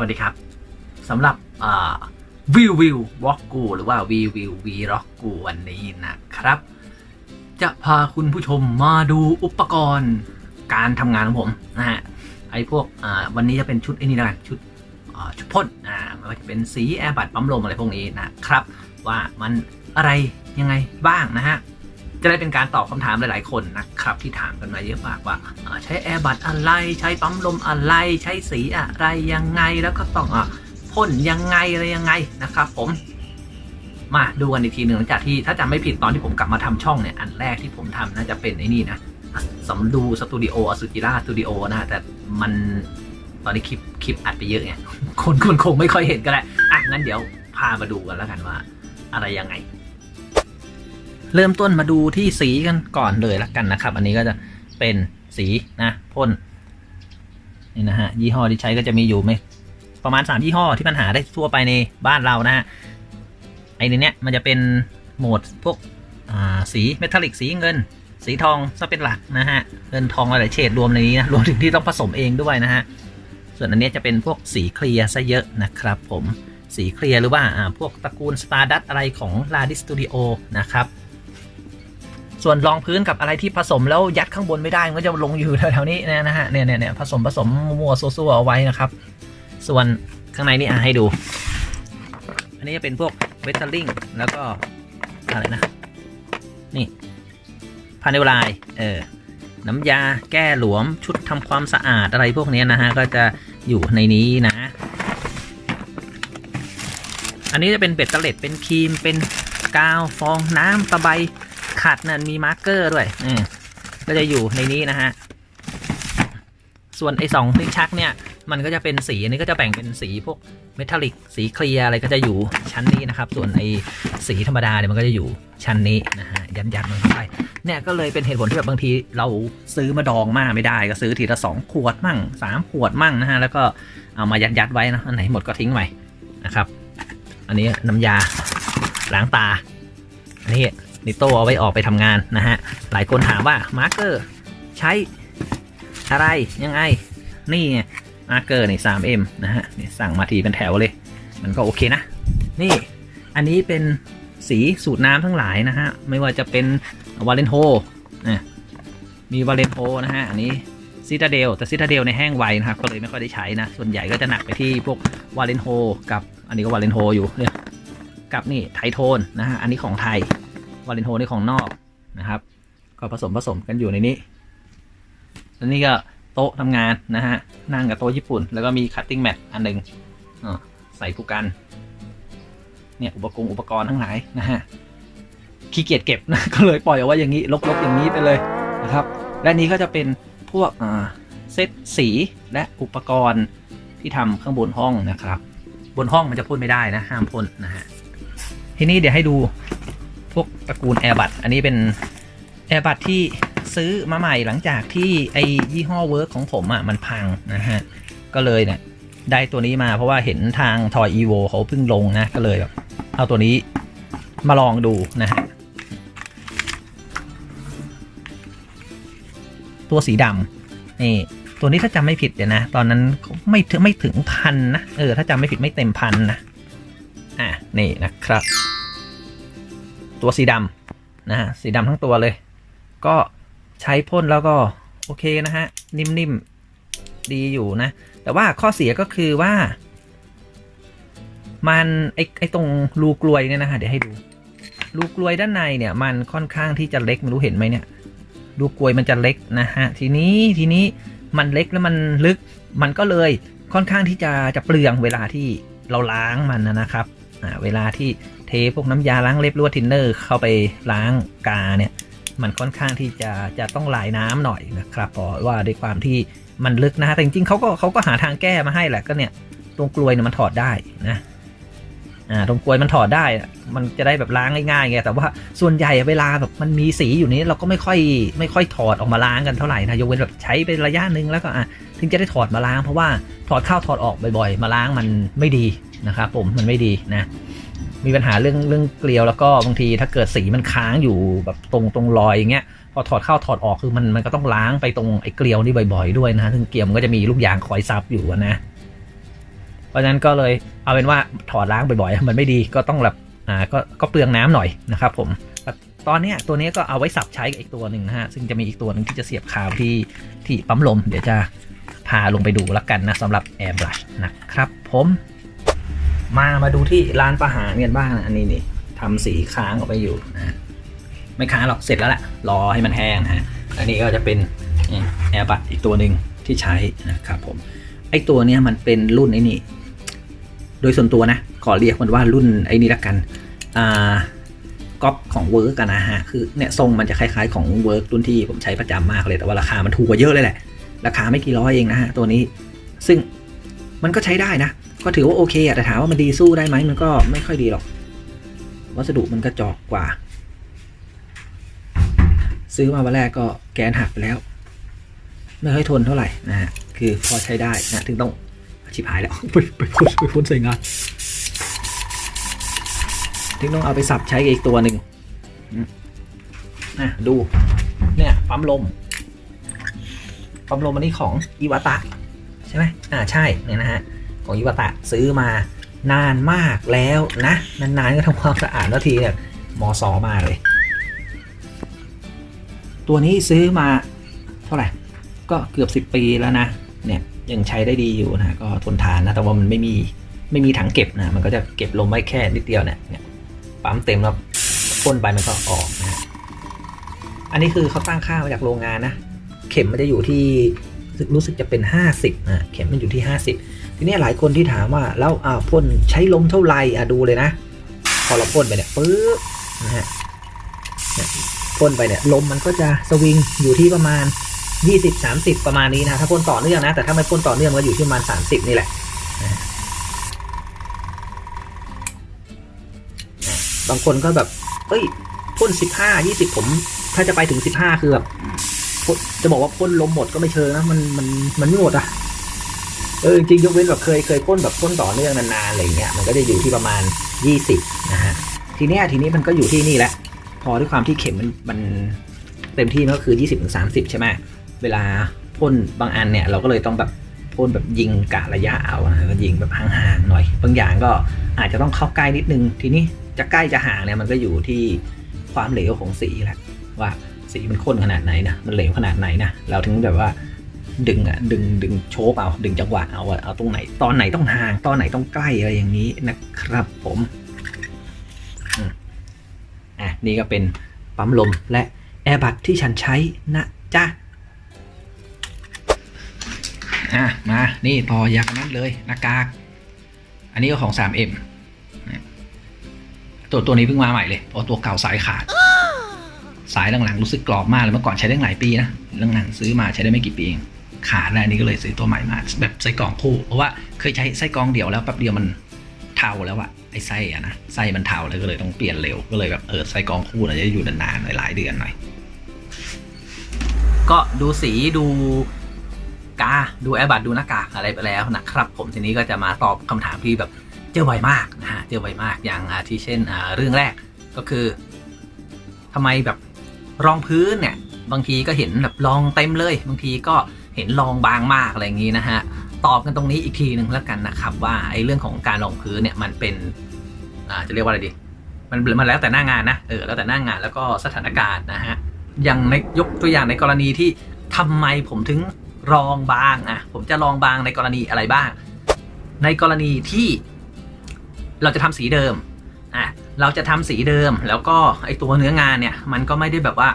วัสดีครับสำหรับวิววิววอล์กกูหรือว่าวิววิววีร็อกกูวันนี้นะครับ จะพาคุณผู้ชมมาดูอุปกรณ์การทำงานของผมนะฮะไอ้พวกวันนี้จะเป็นชุดไอ้นี่นะชุดชุดพ่นอ่าไม่ว่าจะเป็นสีแอร์บัตปั๊มลมอะไรพวกนี้นะครับ ว่ามันอะไรยังไงบ้างนะฮะ จะได้เป็นการตอบคำถามหลาย ๆ คนนะครับ ที่ถามกันมาเยอะมากว่าใช้แอร์บัตอะไร ใช้ปั๊มลมอะไร ใช้สีอะไรยังไงแล้วก็ต้องอพ่นยังไงอะไรยังไงนะครับ ผมมาดูกันอีกทีหนึ่งหลังจากที่ถ้าจำไม่ผิดตอนที่ผมกลับมาทำช่องเนี่ยอันแรกที่ผมทำน่าจะเป็นไอ้นี่นะสำดูสตูดิโออสุจิราสตูดิโอนะแต่มันตอนนี้คลิปคลิปอัดไปเยอะไงคนคนคงไม่ค่อยเห็นก็ได้อะงั้นเดี๋ยวพามาดูกันแล้วกันว่า อะไรยังไง เริ่มต้นมาดูที่สีกันก่อนเลยละกันนะครับ อันนี้ก็จะเป็นสีนะพ่นนี่นะฮะยี่ห้อที่ใช้ก็จะมีอยู่ไหมประมาณ 3 ยี่ห้อที่ปัญหาได้ทั่วไปในบ้านเรานะฮะไอ้ในเนี้ยมันจะเป็นโหมดพวกอ่าสีเมทัลลิกสีเงิน สีทองซะเป็นหลักนะฮะเงินทองหลายเฉดรวมในนี้นะรวมถึงที่ต้องผสมเองด้วยนะฮะส่วนอันเนี้ยจะเป็นพวกสีเคลียร์ซะเยอะนะครับผมสีเคลียร์หรือว่าอ่าพวกตระกูล Stardust อะไรของ l a d i Studio นะครับ ส่วนรองพื้นกับอะไรที่ผสมแล้วยัดข้างบนไม่ได้ มันก็จะลงอยู่แถวๆนี้นะฮะเนี่ยเนี่ยเนี่ยผสมผสมมัวซัวๆเอาไว้นะครับ ส่วนข้างในนี่อะให้ดู อันนี้จะเป็นพวกเวทเทอร์ลิงแล้วก็อะไรนะ นี่พาเนลไลเออน้ำยาแก้หลวมชุดทำความสะอาดอะไรพวกนี้นะฮะ ก็จะอยู่ในนี้นะ อันนี้จะเป็นเบ็ดเตล็ดเป็นครีมเป็นกาวฟองน้ำตะไบ ขัดนั่นมีมาร์กเกอร์ด้วยอืมก็จะอยู่ในนี้นะฮะ ส่วนไอ้สองลิ้นชักเนี่ย มันก็จะเป็นสีอันนี้ก็จะแบ่งเป็นสีพวกเมทัลลิกสีเคลียร์อะไรก็จะอยู่ชั้นนี้นะครับ ส่วนไอ้สีธรรมดาเนี่ยมันก็จะอยู่ชั้นนี้นะฮะยันยันมันเข้าไปเนี่ยก็เลยเป็นเหตุผลที่แบบบางทีเราซื้อมาดองมากไม่ได้ ก็ซื้อทีละสองขวดมั่งสามขวดมั่งนะฮะแล้วก็เอามายัดยัดๆไว้นะอันไหนหมดก็ทิ้งไว้นะครับ อันนี้น้ำยาล้างตาอันนี้ นิโต้เอาไว้ออกไปทำงานนะฮะ หลายคนถามว่ามาร์กเกอร์ใช้อะไรยังไง นี่ไงมาร์กเกอร์นี่ 3M นะฮะนี่สั่งมาทีเป็นแถวเลย มันก็โอเคนะ นี่อันนี้เป็นสีสูตรน้ำทั้งหลายนะฮะ ไม่ว่าจะเป็นวาเลนโฮนะมีวาเลนโฮนะฮะ อันนี้ซิตาเดลแต่ซิตาเดลในแห้งไวนะครับ ก็เลยไม่ค่อยได้ใช้นะ ส่วนใหญ่ก็จะหนักไปที่พวกวาเลนโฮกับอันนี้ก็วาเลนโฮอยู่เนี่ยกับนี่ไทโทนนะฮะ อันนี้ของไทย วาเลนโทนี่ของนอกนะครับ ก็ผสมผสมกันอยู่ในนี้แล้วนี่ก็โต๊ะทำงานนะฮะ นั่งกับโต๊ะญี่ปุ่น แล้วก็มีคัตติ้งแมทอันหนึ่งใส่ผู้กัน เนี่ยอุปกรณ์อุปกรณ์ทั้งหลายนะฮะ ขี้เกียจเก็บนะ ก็เลยปล่อยเอาไว้อย่างนี้ลกๆอย่างนี้ไปเลยนะครับ และนี้ก็จะเป็นพวกอ่าเซตสีและอุปกรณ์ที่ทำข้างบนห้องนะครับ บนห้องมันจะพ่นไม่ได้นะ ห้ามพ่นนะฮะ ทีนี้เดี๋ยวให้ดู วกตระกูลแอร์บัตอันนี้เป็นแอร์บัตที่ซื้อมาใหม่หลังจากที่ไอยี่ห้อเวิร์กของผมอะมันพังนะฮะ ก็เลยเนี่ยได้ตัวนี้มาเพราะว่าเห็นทางทอยอีโวเขาเพิ่งลงนะ ก็เลยแบบเอาตัวนี้มาลองดูนะฮะ ตัวสีดำนี่ตัวนี้ถ้าจำไม่ผิดเดี๋ยวนะ ตอนนั้นไม่ถึงไม่ถึงพันนะ เออ ถ้าจำไม่ผิดไม่เต็มพันนะ อะ นี่นะครับ ตัวสีดำนะฮะสีดำทั้งตัวเลย ก็ใช้พ่นแล้วก็โอเคนะฮะ นิ่มๆ ดีอยู่นะ แต่ว่าข้อเสียก็คือว่า มันไอไอตรงรูกลวยเนี่ยนะฮะเดี๋ยวให้ดู รูกลวยด้านในเนี่ย มันค่อนข้างที่จะเล็กไม่รู้เห็นไหมเนี่ยรูกลวยมันจะเล็กนะฮะทีนี้ทีนี้มันเล็กแล้วมันลึก มันก็เลยค่อนข้างที่จะจะเปลืองเวลาที่เราล้างมันนะครับอ่าเวลาที่ เทพวกน้ำยาล้างเล็บหรือว่าทินเนอร์เข้าไปล้างกาเนี่ยมันค่อนข้างที่จะจะต้องลายน้ำหน่อยนะครับเพราะว่าด้วยความที่มันลึกนะฮะแต่จริงๆเขาก็เขาก็หาทางแก้มาให้แหละก็เนี่ยตรงกลวยเนี่ยมันถอดได้นะอ่าตรงกลวยมันถอดได้ มันจะได้แบบล้างง่ายๆไงแต่ว่าส่วนใหญ่เวลาแบบมันมีสีอยู่นี้เราก็ไม่ค่อยไม่ค่อยถอดออกมาล้างกันเท่าไหร่นะยกเว้นแบบใช้ไประยะหนึ่งแล้วก็อะถึงจะได้ถอดมาล้างเพราะว่าถอดเข้าถอดออกบ่อยๆ มาล้างมันไม่ดีนะครับผมมันไม่ดีนะ มีปัญหาเรื่องเรื่องเกลียวแล้วก็บางทีถ้าเกิดสีมันค้างอยู่แบบตรงตรงรอยอย่างเงี้ยพอถอดเข้าถอดออกคือมันมันก็ต้องล้างไปตรงไอ้เกลียวนี่บ่อย ๆ ด้วยนะซึ่งเกลียวมันก็จะมีลูกยางคอยซับอยู่นะ เพราะฉะนั้นก็เลยเอาเป็นว่าถอดล้างบ่อยๆมันไม่ดีก็ต้องแบบอ่าก็ก็เปลืองน้ำหน่อยนะครับ ผมตอนเนี้ยตัวนี้ก็เอาไว้สับใช้กับอีกตัวหนึ่งนะฮะซึ่งจะมีอีกตัวหนึ่งที่จะเสียบคาวที่ที่ปั๊มลม เดี๋ยวจะพาลงไปดูแล้วกันนะสำหรับ Air Brush นะครับผม มามาดูที่ร้านประหารกันบ้างนะอันนี้นี่ทำสีค้างออกไปอยู่นะไม่ค้างหรอกเสร็จแล้วแหละรอให้มันแห้งฮะอันนี้ก็จะเป็นแอร์บัตอีกตัวหนึ่งที่ใช้นะครับผมไอตัวเนี้ยมันเป็นรุ่นไอ้นี่ โดยส่วนตัวนะ ขอเรียกมันว่ารุ่นไอ้นี่ละกันอ่าก๊อปของเวิร์กกันนะฮะคือเนี่ยทรงมันจะคล้ายๆของเวิร์กรุ่นที่ผมใช้ประจำมากเลยแต่ว่าราคามันถูกกว่าเยอะเลยแหละราคาไม่กี่ร้อยเองนะฮะตัวนี้ซึ่ง มันก็ใช้ได้นะ ก็ถือว่าโอเคอะแต่ถามว่ามันดีสู้ได้ไหมมันก็ไม่ค่อยดีหรอก วัสดุมันกระจอกกว่า ซื้อมาวันแรกก็แกนหักไปแล้ว ไม่ค่อยทนเท่าไหร่นะฮะคือพอใช้ได้นะถึงต้องชิบหายแล้วไปไปพ่นไปพ่นใส่งานถึงต้องเอาไปสับใช้กับอีกตัวหนึ่งอืมนะดู เนี่ยปั๊มลมปั๊มลมอันนี้ของอีวาตะ ใช่ไหมอ่าใช่เนี่ยนะฮะของอีวาตะซื้อมานานมากแล้วนะ นานๆก็ทำความสะอาดแล้วทีเนี่ยมอซอมาเลย ตัวนี้ซื้อมาเท่าไหร่ ก็เกือบ 10 ปีแล้วนะ เนี่ยยังใช้ได้ดีอยู่นะก็ทนทานนะ แต่ว่ามันไม่มีไม่มีถังเก็บนะ มันก็จะเก็บลมไว้แค่นิดเดียวเนี่ยเนี่ยปั๊มเต็มแล้วพ่นไปมันก็ออกนะ อันนี้คือเขาตั้งค่ามาจากโรงงานนะ เข็มมันจะอยู่ที่ รู้สึกจะเป็น 50นะเข็มมันอยู่ที่ 50 ทีนี้หลายคนที่ถามว่าแล้วอ่าพ่นใช้ลมเท่าไหร่อะดูเลยนะ พอเราพ่นไปเนี่ยปึ๊บนะฮะพ่นไปเนี่ยลมมันก็จะสวิงอยู่ที่ประมาณ 20 30 ประมาณนี้นะถ้าพ่นต่อเนื่องนะแต่ถ้าไม่พ่นต่อเนื่องก็อยู่ที่ประมาณ 30 นี่แหละบางคนก็แบบเอ้ยพ่น15 20 ผม ถ้าจะไปถึง 15 คือแบบ จะบอกว่าพ่นลมหมดก็ไม่เชิงนะมันมันมันไม่หมดอะเออจริงยกเว้นแบบเคยเคยพ่นแบบพ่นต่อเนื่องนานๆอะไรเงี้ยมันก็จะอยู่ที่ประมาณ 20นะฮะทีเนี้ยทีนี้มันก็อยู่ที่นี่แหละพอด้วยความที่เข็มมันมันเต็มที่มันก็คือ 20-30ถึง30ใช่ไหมเวลาพ่นบางอันเนี่ยเราก็เลยต้องแบบพ่นแบบยิงกะระยะเอานะยิงแบบห่างๆหน่อย บางอย่างก็อาจจะต้องเข้าใกล้นิดนึง ทีนี้จะใกล้จะห่างเนี่ยมันก็อยู่ที่ความเหลวของสีแหละว่า สีมันข้นขนาดไหนนะมันเหลวขนาดไหนนะเราถึงแบบว่าดึงอะดึงดึงโชกเอาดึงจังหวะเอาเอาตรงไหน ตอนไหนต้องห่าง ตอนไหนต้องใกล้อะไรอย่างนี้นะครับผมอะนี่ก็เป็นปั๊มลมและแอร์บัตที่ฉันใช้นะจ๊ะอะมานี่ต่ออยากนั้นเลยหน้ากาก อันนี้ก็ของ 3M ตัวตัวนี้เพิ่งมาใหม่เลยเพราะตัวเก่าสายขาด สายหลังๆรู้สึกกรอบมากเลยเมื่อก่อนใช้ได้หลายปีนะหลังๆซื้อมาใช้ได้ไม่กี่ปีเองขาดแล้วอันนี้ก็เลยซื้อตัวใหม่มาแบบไส้กรองคู่ เพราะว่าเคยใช้ไส้กรองเดี่ยวแล้วแป๊บเดียวมันเทาแล้วอะไอ้ไส้อะนะไส้มันเทาเลยก็เลยต้องเปลี่ยนเร็วก็เลยแบบเออไส้กรองคู่เราจะอยู่นานๆหลายเดือนหน่อยก็ดูสีดูกาดูแอร์บัตดูหน้ากากอะไรไปแล้วนะครับ ผมทีนี้ก็จะมาตอบคำถามที่แบบเจอบ่อยมากนะฮะเจอบ่อยมากอย่างอาทิเช่นเรื่องแรกก็คือทำไมแบบ รองพื้นเนี่ยบางทีก็เห็นแบบรองเต็มเลย บางทีก็เห็นรองบางมากอะไรอย่างนี้นะฮะตอบกันตรงนี้อีกทีหนึ่งแล้วกันนะครับ ว่าไอ้เรื่องของการรองพื้นเนี่ยมันเป็นอ่าจะเรียกว่าอะไรดี มันมันแล้วแต่หน้างานนะเออแล้วแต่หน้างานแล้วก็สถานการณ์นะฮะอย่างในยกตัวอย่างในกรณีที่ทำไมผมถึงรองบางอะผมจะรองบางในกรณีอะไรบ้าง ในกรณีที่เราจะทำสีเดิม เราจะทำสีเดิม แล้วก็ไอตัวเนื้องานเนี่ย มันก็ไม่ได้แบบว่า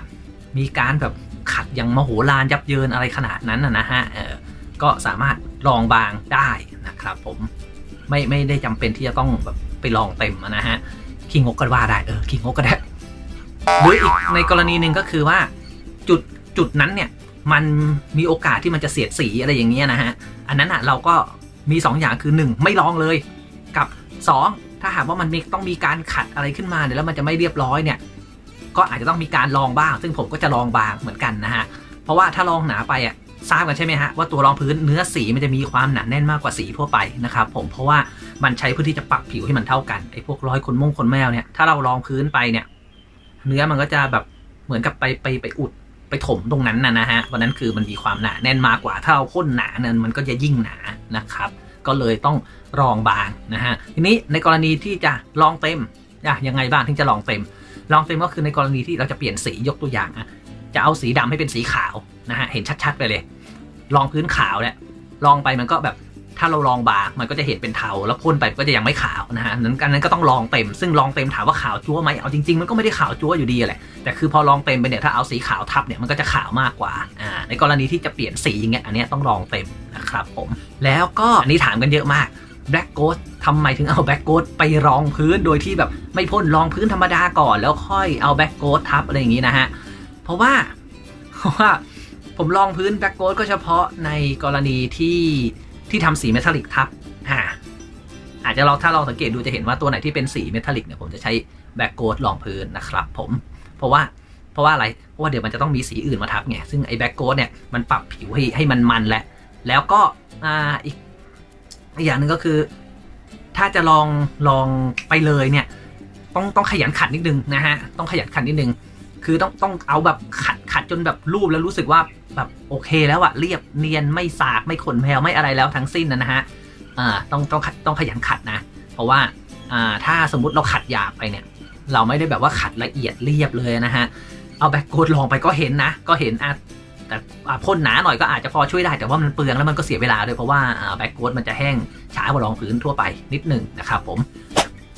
มีการแบบขัดอย่างมโหฬารยับเยินอะไรขนาดนั้นนะฮะเออก็สามารถรองบางได้นะครับผมไม่ไม่ได้จำเป็นที่จะต้องแบบไปลองเต็มนะฮะขี้งกก็ว่าได้เออขี้งกก็ได้หรืออีกในกรณีหนึ่งก็คือว่าจุดจุดนั้นเนี่ยมันมีโอกาสที่มันจะเสียดสีอะไรอย่างเงี้ยนะฮะ อันนั้นอะเราก็มี 2 อย่างคือ 1 ไม่ลองเลยกับ 2 ถ้าหากว่ามันมีต้องมีการขัดอะไรขึ้นมาเนี่ยแล้วมันจะไม่เรียบร้อยเนี่ย ก็อาจจะต้องมีการลองบ้าง ซึ่งผมก็จะลองบางเหมือนกันนะฮะ เพราะว่าถ้าลองหนาไปอะทราบกันใช่ไหมฮะว่าตัวรองพื้นเนื้อสีมันจะมีความหนาแน่นมากกว่าสีทั่วไปนะครับผมเพราะว่ามันใช้เพื่อที่จะปรับผิวให้มันเท่ากันไอ้พวกรอยขนมงขนแมวเนี่ยถ้าเราลองพื้นไปเนี่ย เนื้อมันก็จะแบบเหมือนกับไปไปไปอุดไปถมตรงนั้นนะนะฮะวันนั้นคือมันมีความหนาแน่นมากกว่าถ้าเราพ่นหนาเนี่ยมันก็จะยิ่งหนานะครับ ก็เลยต้องรองบางนะฮะทีนี้ในกรณีที่จะลองเต็มอะยังไงบ้างถึงจะลองเต็มลองเต็มก็คือในกรณีที่เราจะเปลี่ยนสียกตัวอย่างอะจะเอาสีดำให้เป็นสีขาวนะฮะเห็นชัดๆไปเลยลองพื้นขาวเนี่ยลองไปมันก็แบบถ้าเราลองบางมันก็จะเห็นเป็นเทาแล้วพ่นไปก็จะยังไม่ขาวนะฮะนั้นกันนั้นก็ต้องลองเต็ม ซึ่งลองเต็มถามว่าขาวจั๊วไหมเอาจริงๆมันก็ไม่ได้ขาวจั๊วอยู่ดีแหละแต่คือพอลองเต็มไปเนี่ยถ้าเอาสีขาวทับเนี่ยมันก็จะขาวมากกว่าอ่าในกรณีที่จะเปลี่ยนสีอย่างเงี้ยอันนี้ต้องลองเต็ม ครับผม แล้วก็อันนี้ถามกันเยอะมากแบล็กโกดทำไมถึงเอาแบล็กโกดไปรองพื้นโดยที่แบบไม่พ่นรองพื้นธรรมดาก่อนแล้วค่อยเอาแบล็กโกดทับอะไรอย่างงี้นะฮะ เพราะว่าเพราะว่าผมลองพื้นแบล็กโกดก็เฉพาะในกรณีที่ที่ทำสีเมทัลลิกทับอ่าอาจจะลองถ้าลองสังเกตดูจะเห็นว่าตัวไหนที่เป็นสีเมทัลลิกเนี่ยผมจะใช้แบล็กโกดรองพื้นนะครับผม เพราะว่าเพราะว่าอะไร เพราะว่าเดี๋ยวมันจะต้องมีสีอื่นมาทับไง ซึ่งไอ้แบ็กโกดเนี่ยมันปรับผิวให้ให้มันมันแหละ แล้วก็อ่าอีกอีกอย่างหนึ่งก็คือ ถ้าจะลองลองไปเลยเนี่ย ต้องต้องขยันขัดนิดนึงนะฮะต้องขยันขัดนิดนึงคือต้องต้องเอาแบบขัดขัดจนแบบรูปแล้วรู้สึกว่าแบบโอเคแล้วอะเรียบเนียนไม่สากไม่ขนแพวไม่อะไรแล้วทั้งสิ้นนะนะฮะอ่าต้องต้องต้องขยันขัดนะ เพราะว่าอ่าถ้าสมมติเราขัดหยาบไปเนี่ย เราไม่ได้แบบว่าขัดละเอียดเรียบเลยนะฮะเอาแบ็กโกดลองไปก็เห็นนะ ก็เห็นอะ แต่พ่นหนาหน่อยก็อาจจะพอช่วยได้แต่ว่ามันเปลืองแล้วมันก็เสียเวลาด้วยเพราะว่าแบ็กโกดมันจะแห้งช้ากว่ารองพื้นทั่วไปนิดหนึ่งนะครับผม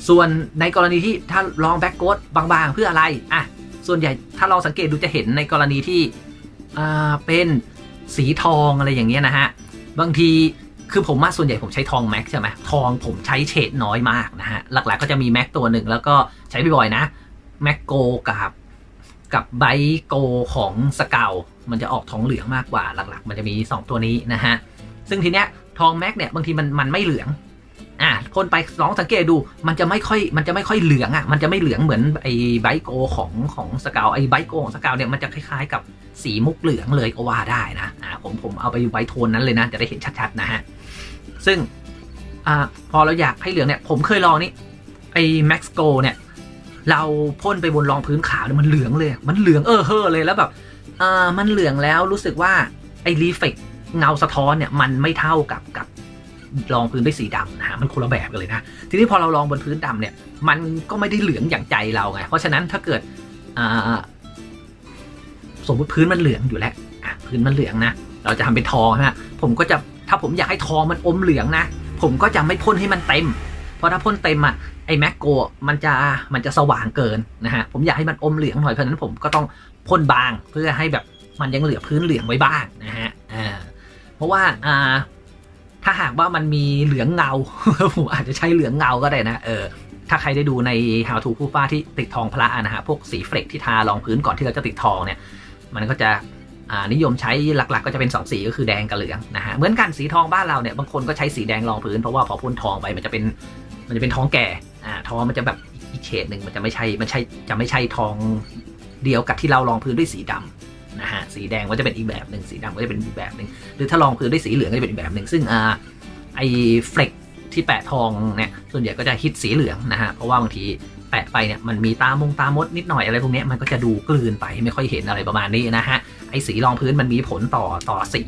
ส่วนในกรณีที่ถ้าลองแบ็กโกดบางๆ เพื่ออะไรอะส่วนใหญ่ถ้าเราสังเกตดูจะเห็นในกรณีที่เป็นสีทองอะไรอย่างเงี้ยนะฮะบางทีคือผมมาส่วนใหญ่ผมใช้ทองแม็กใช่ไหมทองผมใช้เฉดน้อยมากนะฮะหลักๆก็จะมีแม็กตัวหนึ่งแล้วก็ใช้บ่อยๆนะแม็กโกกับกับไบโกของสเกล มันจะออกทองเหลืองมากกว่าหลัก ๆ มันจะมี 2 ตัวนี้นะฮะ ซึ่งทีเนี้ยทองแม็กเนี่ยบางทีมันมันไม่เหลืองอะพ่นไปลองสังเกตดูมันจะไม่ค่อยมันจะไม่ค่อยเหลืองอะมันจะไม่เหลืองเหมือนไอ้ไบโกของของสเกลไอ้ไบโกของสเกลเนี่ยมันจะคล้ายๆ กับสีมุกเหลืองเลยก็ว่าได้นะอ่าผมผมเอาไปอยู่ไวโทนนั้นเลยนะจะได้เห็นชัดๆนะฮะซึ่งอ่าพอเราอยากให้เหลืองเนี่ยผมเคยลองนี่ไอ้ Max Go เนี่ยเราพ่นไปบนรองพื้นขาวเนี่ยมันเหลืองเลย มันเหลืองเออเฮอเลยแล้วแบบ อ่ามันเหลืองแล้วรู้สึกว่าไอ้รีเฟกเงาสะท้อนเนี่ยมันไม่เท่ากับกับรองพื้นด้วยสีดำนะฮะมันคนละแบบกันเลยนะ ทีนี้พอเราลองบนพื้นดำเนี่ย มันก็ไม่ได้เหลืองอย่างใจเราไงเพราะฉะนั้นถ้าเกิดสมมติพื้นมันเหลืองอยู่แล้วพื้นมันเหลืองนะเราจะทำเป็นทองฮะผมก็จะถ้าผมอยากให้ทองมันอมเหลืองนะ ผมก็จะไม่พ่นให้มันเต็ม เพราะถ้าพ่นเต็มอะไอ้แมกโกมันจะมันจะสว่างเกินนะฮะผมอยากให้มันอมเหลืองหน่อยเพราะฉะนั้นผมก็ต้องพ่นบางเพื่อให้แบบมันยังเหลือพื้นเหลืองไว้บ้างนะฮะอ่าเพราะว่าอ่าถ้าหากว่ามันมีเหลืองเงา ผมอาจจะใช้เหลืองเงาก็ได้นะเออถ้าใครได้ดูใน How to ผู้ฟ้าที่ติดทองพระนะฮะพวกสีเฟลกที่ทารองพื้นก่อนที่เราจะติดทองเนี่ย มันก็จะอ่านิยมใช้หลักๆ ก็จะเป็น 2 สีก็คือแดงกับเหลืองนะฮะเหมือนกันสีทองบ้านเราเนี่ยบางคนก็ใช้สีแดงรองพื้นเพราะว่าพอพ่นทองไปมันจะเป็น มันจะเป็นทองแก่อ่าทองมันจะแบบอีกเฉดหนึ่งมันจะไม่ใช่มันใช่จะไม่ใช่ทองเดียวกับที่เรารองพื้นด้วยสีดำนะฮะสีแดงก็จะเป็นอีกแบบหนึ่งสีดำก็จะเป็นอีกแบบหนึ่งหรือถ้ารองพื้นด้วยสีเหลืองก็จะเป็นอีกแบบหนึ่งซึ่งอ่าไอเฟลกที่แปะทองเนี่ยส่วนใหญ่ก็จะฮิตสีเหลืองนะฮะเพราะว่าบางทีแปะไปเนี่ยมันมีตามงตามดนิดหน่อยอะไรพวกนี้มันก็จะดูกลืนไปไม่ค่อยเห็นอะไรประมาณนี้นะฮะไอ้สีรองพื้นมันมีผลต่อต่อสี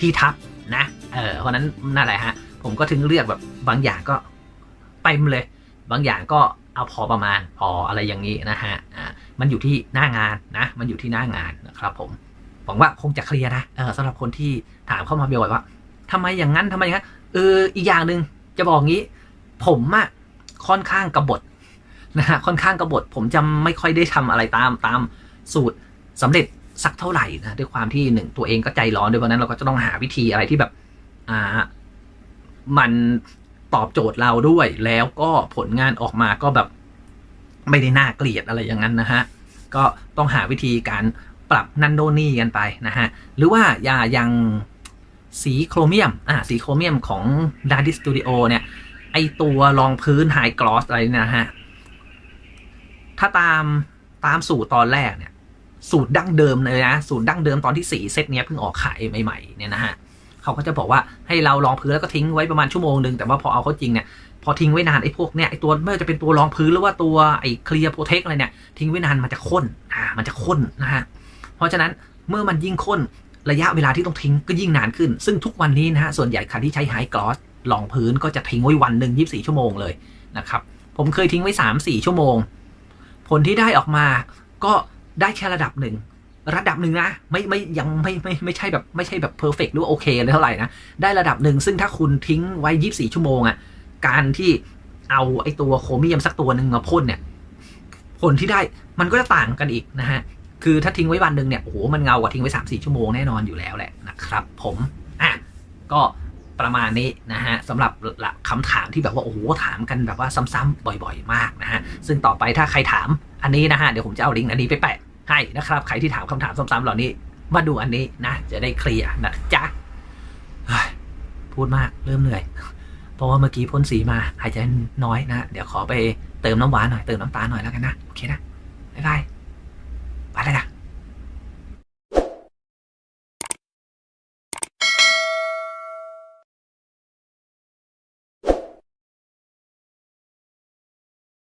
ที่ทับนะเออเพราะนั้นนั่นแหละฮะผมก็ถึงเลือกแบบบางอย่างก็ เต็มเลย บางอย่างก็เอาพอประมาณพออะไรอย่างนี้นะฮะอ่ามันอยู่ที่หน้างานนะ มันอยู่ที่หน้างานนะครับผมหวังว่าคงจะเคลียร์นะเออสำหรับคนที่ถามเข้ามาบ่อยว่าทำไมอย่างนั้นทำไมอย่างนั้นเอออีกอย่างหนึ่งจะบอกงี้ ผมอะค่อนข้างกระบฏนะฮะค่อนข้างกระบฏผมจะไม่ค่อยได้ทำอะไรตามตามสูตรสำเร็จสักเท่าไหร่นะด้วยความที่หนึ่งตัวเองก็ใจร้อนด้วยเพราะนั้นเราก็จะต้องหาวิธีอะไรที่แบบอ่ามัน ตอบโจทย์เราด้วย แล้วก็ผลงานออกมาก็แบบไม่ได้น่าเกลียดอะไรอย่างนั้นนะฮะ ก็ต้องหาวิธีการปรับนันโดนี่กันไปนะฮะ หรือว่าอย่ายังสีโครเมียม อ่า สีโครเมียมของ d a r d i Studio เนี่ย ไอตัวรองพื้นไฮกลอสอะไรนยนะฮะ ถ้าตามตามสูตรตอนแรกเนี่ย สูตรดั้งเดิมเลยนะ สูตรดั้งเดิมตอนที่สีเซตเนี้ยเพิ่งออกขายใหม่ๆเนี่ยนะฮะ เขาก็จะบอกว่าให้เรารองพื้นแล้วก็ทิ้งไว้ประมาณชั่วโมงหนึ่งแต่ว่าพอเอาเข้าจริงเนี่ยพอทิ้งไว้นานไอ้พวกเนี้ยไอ้ตัวไม่ว่าจะเป็นตัวรองพื้นหรือว่าตัวไอ้เคลียร์โปรเทคอะไรเนี่ยทิ้งไว้นานมันจะข้นอ่ามันจะข้นนะฮะเพราะฉะนั้นเมื่อมันยิ่งข้นระยะเวลาที่ต้องทิ้งก็ยิ่งนานขึ้น ซึ่งทุกวันนี้นะฮะส่วนใหญ่คันที่ใช้ไฮกลอสรองพื้นก็จะทิ้งไว้วันหนึ่ง24ชั่วโมงเลยนะครับผมเคยทิ้งไว้3-4ชั่วโมง ผลที่ได้ออกมาก็ได้แค่ระดับหนึ่ง ระดับหนึ่งนะไม่ไม่ยังไม่ไม่ไม่ใช่แบบไม่ใช่แบบเพอร์เฟกหรือโอเคเลยเท่าไหร่นะ ได้ระดับหนึ่งซึ่งถ้าคุณทิ้งไว้ 24 ชั่วโมงอะ่ะการที่เอาไอตัวโครเมียมสักตัวหนึ่งมาพ่นเนี่ย ผลที่ได้มันก็จะต่างกันอีกนะฮะ คือถ้าทิ้งไว้วันหนึ่งเนี่ยโอ้โหมันเงากว่าทิ้งไว้ 3-4 ชั่วโมงแน่นอนอยู่แล้วแหละนะครับ ผมอะก็ประมาณนี้นะฮะสำหรับคำถามที่แบบว่าโอ้โหถามกันแบบว่าซ้ำๆบ่อย ๆ มากนะฮะซึ่งต่อไปถ้าใครถามอันนี้นะฮะเดี๋ยวผมจะเอาลิงก์อันนี้ไปแปะ ให้นะครับ ใครที่ถามคำถามซ้ำๆเหล่านี้ มาดูอันนี้นะ จะได้เคลียร์นะจ๊ะพูดมากเริ่มเหนื่อย เพราะว่าเมื่อกี้พ่นสีมาหายใจน้อยนะ เดี๋ยวขอไปเติมน้ำหวานหน่อย เติมน้ำตาลหน่อยแล้วกันนะ โอเคนะบ๊ายบายไปเลยนะ